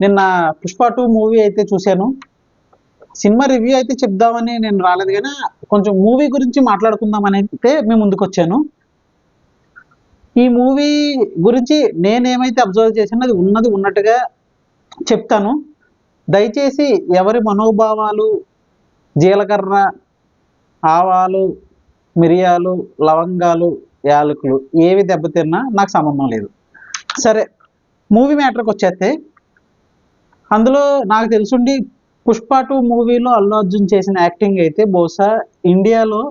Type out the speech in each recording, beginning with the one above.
నిన్న Pushpa two movie అయితే చూశాను. సినిమా రివ్యూ అయితే చెప్దామని నేను రాలేదు కానీ కొంచెం మూవీ గురించి మాట్లాడుకుందాం అని అయితే మేము ముందుకు వచ్చాను. ఈ మూవీ గురించి నేనేమైతే అబ్జర్వ్ చేశానో అది ఉన్నది ఉన్నట్టుగా చెప్తాను. దయచేసి ఎవరి మనోభావాలు జీలకర్ర ఆవాలు మిరియాలు లవంగాలు యాలకులు ఏవి దెబ్బతిన్నా నాకు సంబంధం లేదు. సరే మూవీ మ్యాటర్కి వచ్చేస్తే అందులో నాకు తెలుసుండి పుష్ప టూ మూవీలో అల్లు అర్జున్ చేసిన యాక్టింగ్ అయితే బహుశా ఇండియాలో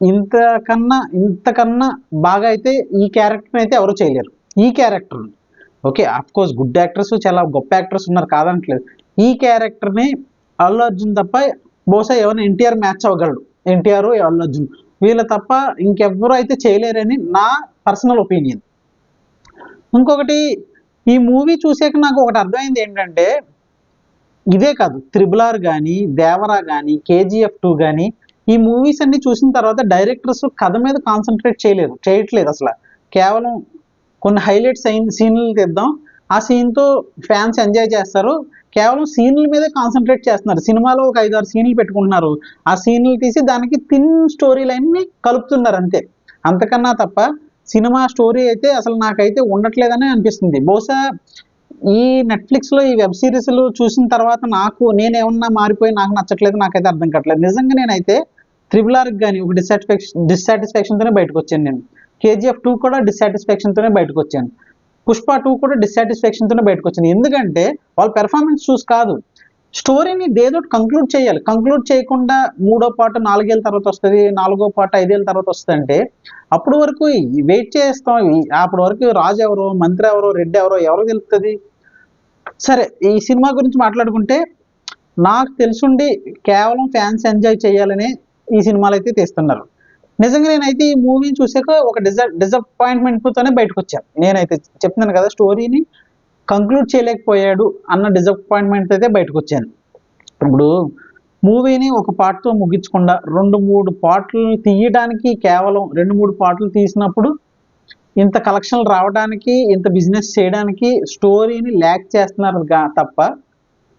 ఇంతకన్నా ఇంతకన్నా బాగా అయితే ఈ క్యారెక్టర్ని అయితే ఎవరు చేయలేరు. ఈ character okay of course good actors చాలా గొప్ప యాక్టర్స్ ఉన్నారు కాదనట్లేదు ఈ క్యారెక్టర్ని అల్లు అర్జున్ తప్ప బహుశా ఎవరైనా ఎన్టీఆర్ మ్యాచ్ అవ్వగలడు. ఎన్టీఆర్ అల్లు అర్జున్. వీళ్ళ తప్ప ఇంకెవ్వరు అయితే చేయలేరని నా పర్సనల్ ఒపీనియన్ ఇంకొకటి ఈ మూవీ చూసాక నాకు ఒకటి అర్థమైంది ఏంటంటే ఇదే కాదు త్రిబుల్ ఆర్ కానీ దేవరా కానీ కేజీఎఫ్ టూ కానీ ఈ మూవీస్ అన్ని చూసిన తర్వాత డైరెక్టర్స్ కథ మీద కాన్సన్ట్రేట్ చేయలేదు చేయట్లేదు అసలు. కేవలం కొన్ని హైలైట్స్ అయిన సీన్లు తీద్దాం. ఆ సీన్తో ఫ్యాన్స్ ఎంజాయ్ చేస్తారు. కేవలం సీన్ల మీదే కాన్సన్ట్రేట్ చేస్తున్నారు. సినిమాలో ఒక ఐదారు సీన్లు పెట్టుకుంటున్నారు. ఆ సీన్లు తీసి దానికి థిన్ స్టోరీ లైన్ని కలుపుతున్నారు అంతే. అంతకన్నా తప్ప సినిమా స్టోరీ అయితే అసలు నాకైతే ఉండట్లేదని అనిపిస్తుంది. బహుశా ఈ నెట్ఫ్లిక్స్లో ఈ వెబ్ సిరీస్లు చూసిన తర్వాత నాకు నేనేమన్నా మారిపోయి నాకు నచ్చట్లేదు నాకైతే అర్థం కావట్లేదు. నిజంగా నేనైతే త్రిబుల్ ఆర్కి కానీ ఒక డిస్సాటిస్ఫాక్షన్ డిస్సాటిస్ఫాక్షన్తోనే బయటకు వచ్చాను నేను. కేజీఎఫ్ టూ కూడా డిస్సాటిస్ఫాక్షన్తోనే బయటకు వచ్చాను పుష్ప టూ కూడా డిస్సాటిస్ఫాక్షన్తోనే బయటకు వచ్చాను ఎందుకంటే వాళ్ళ పెర్ఫార్మెన్స్ చూసి కాదు. స్టోరీని ఏదో కంక్లూడ్ చేయాలి? కంక్లూడ్ చేయకుండా మూడో పాట నాలుగేళ్ళ తర్వాత వస్తుంది నాలుగో పాట ఐదేళ్ళ తర్వాత వస్తుంది అంటే అప్పటి వరకు వెయిట్ చేస్తాం. అప్పటి వరకు రాజు ఎవరో మంత్రి ఎవరో రెడ్డి ఎవరో ఎవరో తెలుస్తుంది సరే ఈ సినిమా గురించి మాట్లాడుకుంటే నాకు తెలుసుండి కేవలం ఫ్యాన్స్ ఎంజాయ్ చేయాలని ఈ సినిమాలు అయితే తీస్తున్నారు. నిజంగా నేనైతే ఈ మూవీని చూసాక ఒక డిజ డిసప్పాయింట్మెంట్తోనే బయటకు వచ్చాను నేనైతే చెప్తున్నాను కదా స్టోరీని కంక్లూడ్ చేయలేకపోయాడు అన్న డిసప్పాయింట్మెంట్ అయితే బయటకు వచ్చాను ఇప్పుడు మూవీని ఒక పాటతో ముగించకుండా రెండు మూడు పాటలు తీయడానికి కేవలం రెండు మూడు పాటలు తీసినప్పుడు ఇంత కలెక్షన్లు రావడానికి ఇంత బిజినెస్ చేయడానికి స్టోరీని ల్యాక్ చేస్తున్నారు కా తప్ప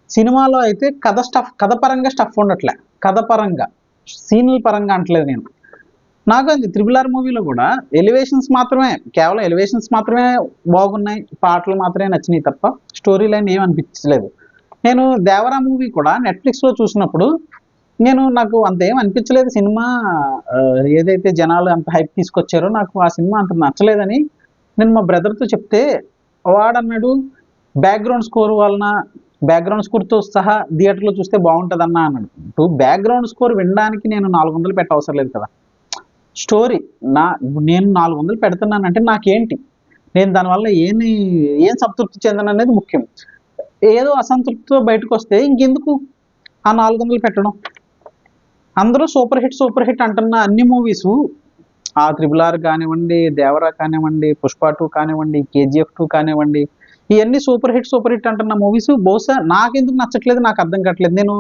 సినిమాలో అయితే కథ స్టఫ్ కథ పరంగా స్టఫ్ ఉండట్లే. కథ పరంగా సీన్ల పరంగా అంటలేదు నేను. నాకు అది త్రిబుల్ ఆర్ మూవీలో కూడా ఎలివేషన్స్ మాత్రమే కేవలం ఎలివేషన్స్ మాత్రమే బాగున్నాయి పాటలు మాత్రమే నచ్చినాయి తప్ప స్టోరీ లైన్ ఏం అనిపించలేదు. నేను దేవరా మూవీ కూడా నెట్ఫ్లిక్స్లో చూసినప్పుడు నేను నాకు అంత ఏం అనిపించలేదు. సినిమా ఏదైతే జనాలు అంత హైప్ తీసుకొచ్చారో నాకు ఆ సినిమా అంత నచ్చలేదని నేను మా బ్రదర్తో చెప్తే వాడన్నాడు బ్యాక్గ్రౌండ్ స్కోర్ వలన బ్యాక్గ్రౌండ్ స్కోర్తో సహా థియేటర్లో చూస్తే బాగుంటుందన్నా అన్నాడు. ఇప్పుడు బ్యాక్గ్రౌండ్ స్కోర్ వినడానికి నేను నాలుగు వందలు పెట్ట అవసరం లేదు కదా. స్టోరీ నా నేను నాలుగు వందలు పెడుతున్నానంటే నాకేంటి? నేను దానివల్ల ఏమి ఏం సంతృప్తి చెందను అనేది ముఖ్యం. ఏదో అసంతృప్తితో బయటకు వస్తే ఇంకెందుకు ఆ నాలుగు వందలు పెట్టడం? అందరూ సూపర్ హిట్ సూపర్ హిట్ అంటున్న అన్ని మూవీస్. ఆ త్రిబుల్ ఆర్ కానివ్వండి దేవరా కానివ్వండి పుష్ప టూ కానివ్వండి కేజీఎఫ్ టూ కానివ్వండి ఇవన్నీ సూపర్ హిట్ సూపర్ హిట్ అంటున్న మూవీస్. బహుశా నాకెందుకు నచ్చట్లేదు నాకు అర్థం కావట్లేదు. నేను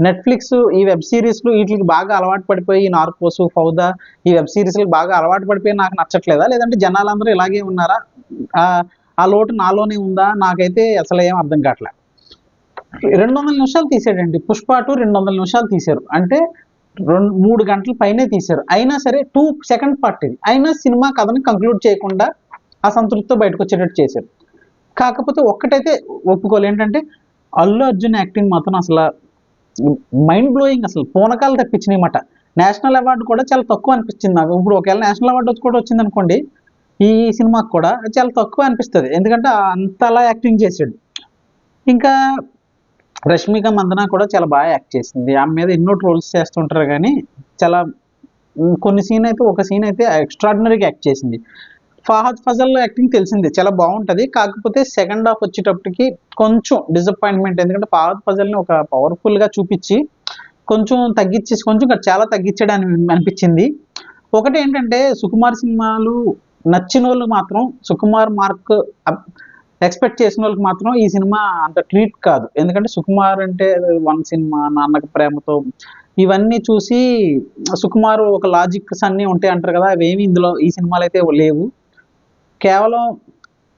నెట్ఫ్లిక్స్ ఈ వెబ్ సిరీస్లు వీటికి బాగా అలవాటు పడిపోయి ఈ నార్కోస్ ఫౌదా ఈ వెబ్ సిరీస్లకు బాగా అలవాటు పడిపోయి నాకు నచ్చట్లేదా? లేదంటే జనాలందరూ ఇలాగే ఉన్నారా? ఆ- లోటు నాలోనే ఉందా? నాకైతే అసలు ఏం అర్థం కావట్లేదు రెండు వందల నిమిషాలు తీసాడండి పుష్ప టూ రెండు వందల నిమిషాలు తీశారు. అంటే రెండు మూడు గంటల పైనే తీశారు. అయినా సరే టూ సెకండ్ పార్ట్ ఇది. అయినా సినిమా కథని కంక్లూడ్ చేయకుండా అసంతృప్తితో బయటకు వచ్చేటట్టు చేశారు. కాకపోతే ఒక్కటైతే ఒప్పుకోవాలి ఏంటంటే అల్లు అర్జున్ యాక్టింగ్ మాత్రం అసలు మైండ్ బ్లోయింగ్ అసలు. పూనకాలు తెప్పించినాయి మాట నేషనల్ అవార్డు కూడా చాలా తక్కువ అనిపించింది నాకు. ఇప్పుడు ఒకవేళ నేషనల్ అవార్డు వచ్చి కూడా వచ్చింది అనుకోండి ఈ సినిమాకి కూడా చాలా తక్కువ అనిపిస్తుంది. ఎందుకంటే అంతలా యాక్టింగ్ చేసాడు ఇంకా రష్మిక మందన కూడా చాలా బాగా యాక్ట్ చేసింది. ఆమె మీద ఎన్నో ట్రోల్స్ చేస్తుంటారు కానీ చాలా కొన్ని సీన్ అయితే ఒక సీన్ అయితే ఎక్స్ట్రాడినరీగా యాక్ట్ చేసింది. ఫహద్ ఫజల్ యాక్టింగ్ తెలిసిందే చాలా బాగుంటుంది. కాకపోతే సెకండ్ హాఫ్ వచ్చేటప్పటికి కొంచెం డిసప్పాయింట్మెంట్ ఎందుకంటే ఫహద్ ఫజల్ని ఒక పవర్ఫుల్గా చూపించి కొంచెం తగ్గించేసి కొంచెం చాలా తగ్గించడానికి అనిపించింది. ఒకటి ఏంటంటే సుకుమార్ సినిమాలు నచ్చిన వాళ్ళు మాత్రం సుకుమార్ మార్క్ ఎక్స్పెక్ట్ చేసిన వాళ్ళకి మాత్రం ఈ సినిమా అంత ట్రీట్ కాదు. ఎందుకంటే సుకుమార్ అంటే వన్ సినిమా నాన్నకు ప్రేమతో. ఇవన్నీ చూసి సుకుమార్ ఒక లాజిక్స్ అన్నీ ఉంటాయి అంటారు కదా అవి ఇందులో ఈ సినిమాలు అయితే లేవు. కేవలం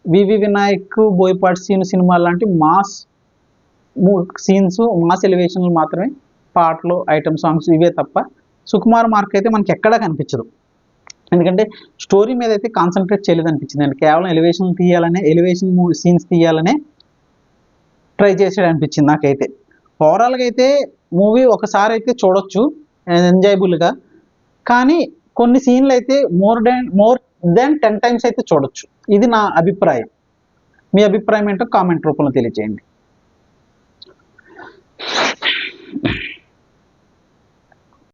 వివి వినాయక్ బోయపాటి సీను సినిమా లాంటి మాస్ సీన్స్ మాస్ ఎలివేషన్లు మాత్రమే పాటలు ఐటమ్ సాంగ్స్ ఇవే తప్ప సుకుమార్ మార్క్ అయితే మనకి ఎక్కడా కనిపించదు. ఎందుకంటే స్టోరీ మీద అయితే కాన్సన్ట్రేట్ చేయలేదు అనిపించింది. అండి కేవలం ఎలివేషన్ తీయాలనే ఎలివేషన్ సీన్స్ తీయాలనే ట్రై చేసాడు అనిపించింది నాకైతే. ఓవరాల్గా అయితే మూవీ ఒకసారి అయితే చూడొచ్చు ఎంజాయబుల్గా కానీ కొన్ని సీన్లు అయితే more than more than ten times అయితే చూడొచ్చు. ఇది నా అభిప్రాయం. మీ అభిప్రాయం ఏంటో కామెంట్ రూపంలో తెలియజేయండి.